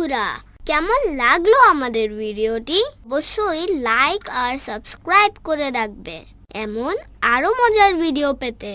বন্ধুরা, কেমন লাগল আমাদের ভিডিওটি? অবশ্যই লাইক আর সাবস্ক্রাইব করে রাখবে। এমন আরও মজার ভিডিও পেতে।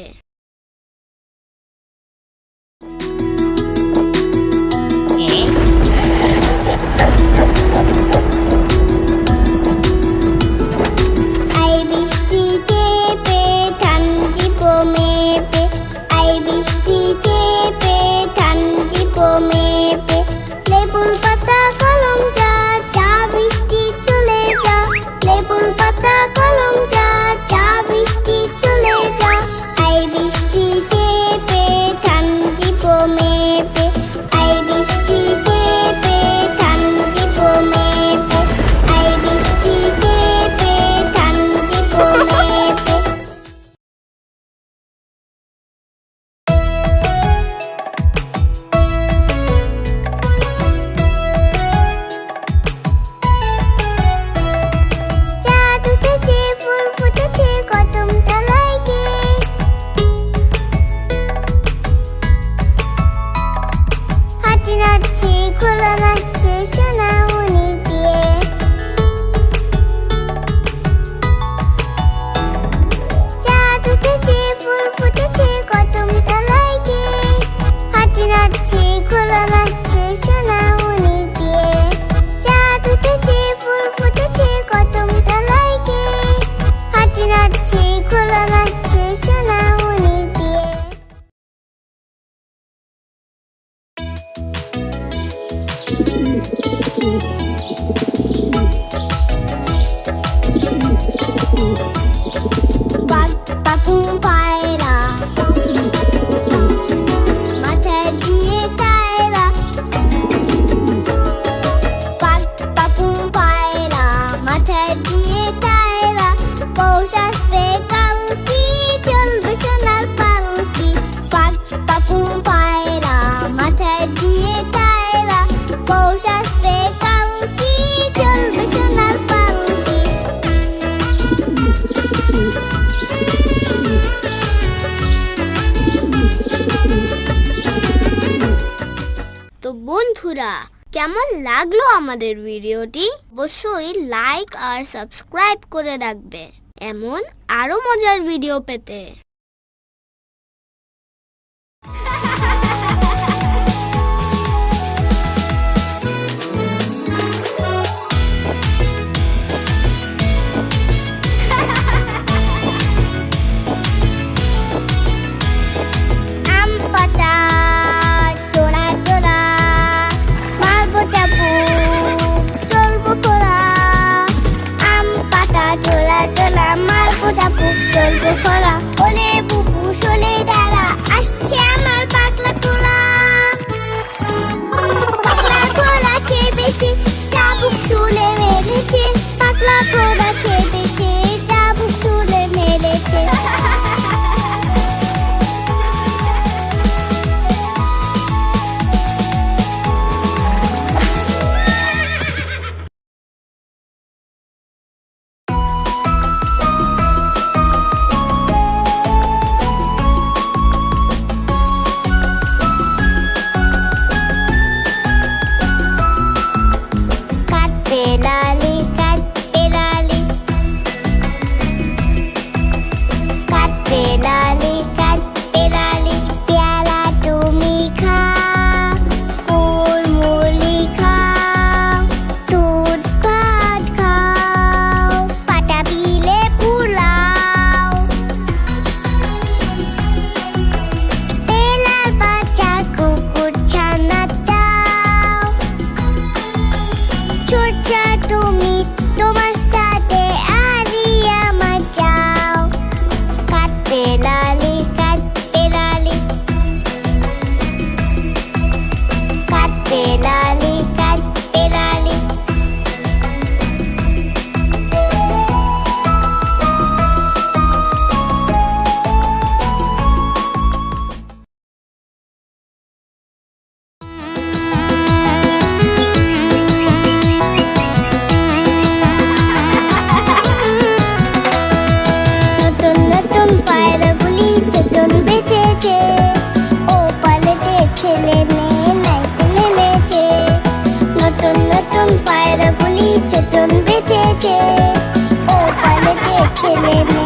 কেমন লাগল আমাদের ভিডিওটি? অবশ্যই লাইক আর সাবস্ক্রাইব করে রাখবে। এমন আরও মজার ভিডিও পেতে। should no.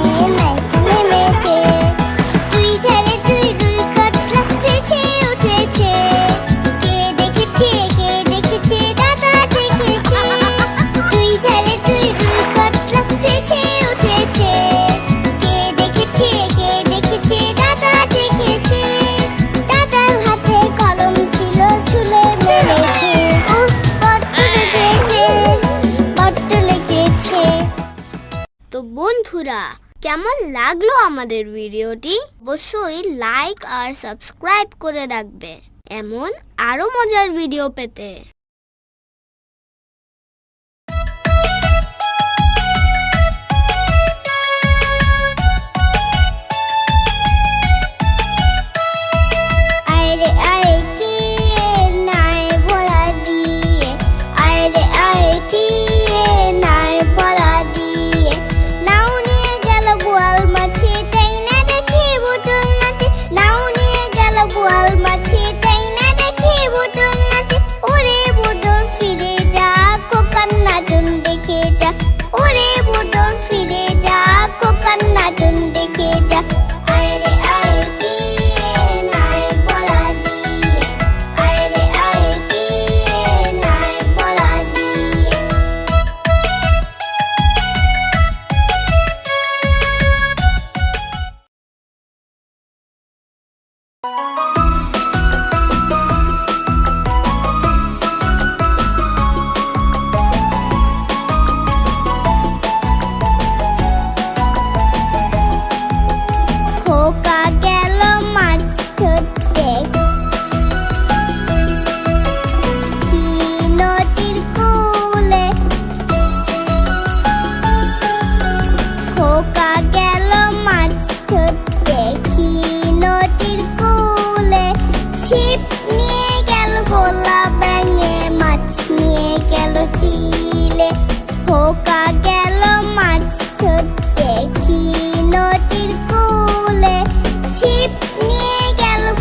কেমন লাগল আমাদের ভিডিওটি? অবশ্যই লাইক আর সাবস্ক্রাইব করে রাখবে। এমন আরও মজার ভিডিও পেতে।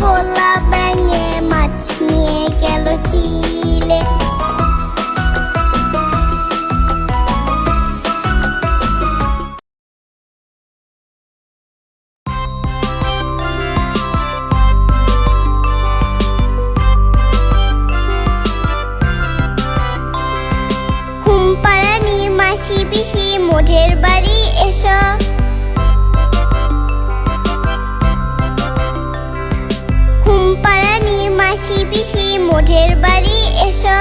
ভোলা ব্যাঙে মাছ নিয়ে গেল চিলে পিসি মোঢের বাড়ি এসো। হুমপাড়ানি মাসি পিসি মোঠের বাড়ি এসো।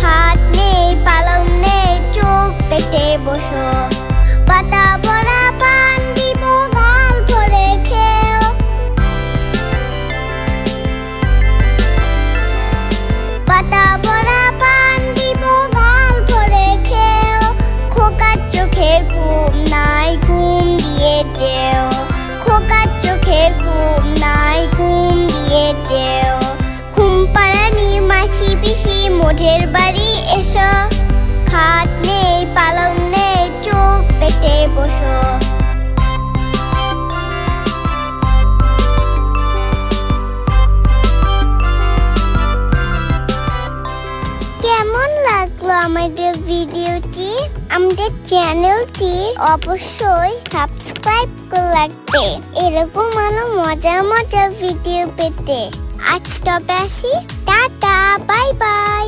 খাট নেই পালং নেই চোখ পেটে বসো। পাতা মোঢের বাড়ি এসো। খাট নেই পালন নেই, চোখ পেটে বসো। কেমন লাগল আমাদের ভিডিওটি? আমাদের চ্যানেলটি অবশ্যই সাবস্ক্রাইব করে রাখবে। এরকম আরও মজার মজার ভিডিও পেতে আজ তবে আসি টাটা বাই বাই